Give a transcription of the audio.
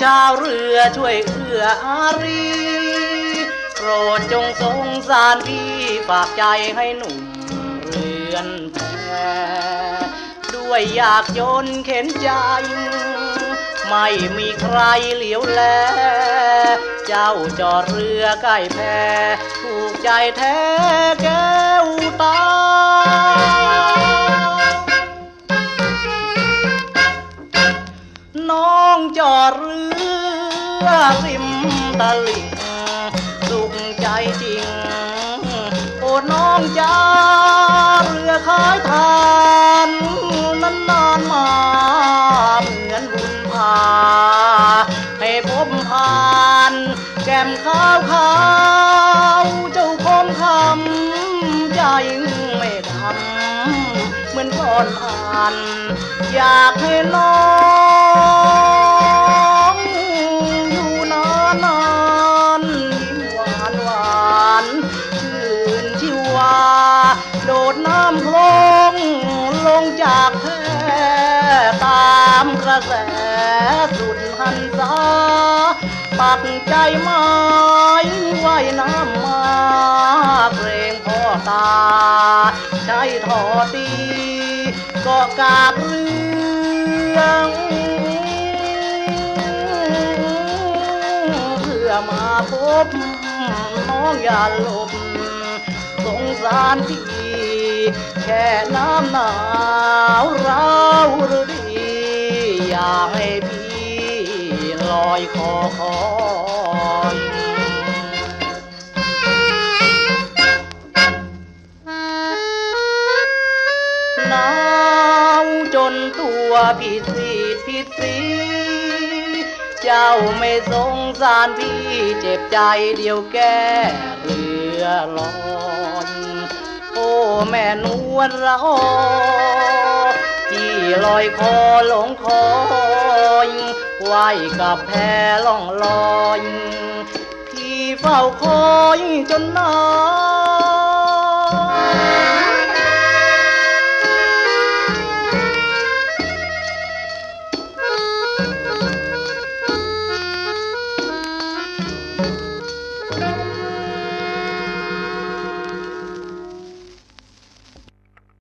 ชาวเรือช่วยเอื้ออารีโปรดจงสงสารพี่ฝากใจให้หนุ่มเรือนแพด้วยอยากจนเข็นใจ ไม่มีใครเหลียวแล เจ้าจอดเรือใกล้แพถูกใจแท้แก้ว จอดเรือริมตลิ่งสุขใจจริง โอ้น้องจ้าเรือขายทานนั้นนานมาเหมือนบุญพาให้พบผ่าน แก้มขาวขาวเจ้าคมคำใจไม่ทำเหมือนก่อนผ่านอยากให้น้อง โดดน้ำคลงลงจากแพตามกระแสสุดหันษาปักใจไม้ว่ายน้ำมาเกรงพ่อตา ใช้ทอตีเกาะกาบเรื่องเพื่อมาพบน้องอย่าหลบ งสารพี่แค่น้ำหนาวเราหรือดีอยากให้พี่ลอยคอคอยหนาวจนตัวผิดสีดผิสีเจ้าไม่สงสารพี่เจ็บใจเดียวแก้เรือลอย แม่นวลละออที่ลอยคอหลงคอยไหวกับแพล่องลอย ที่เฝ้าคอยจนนาน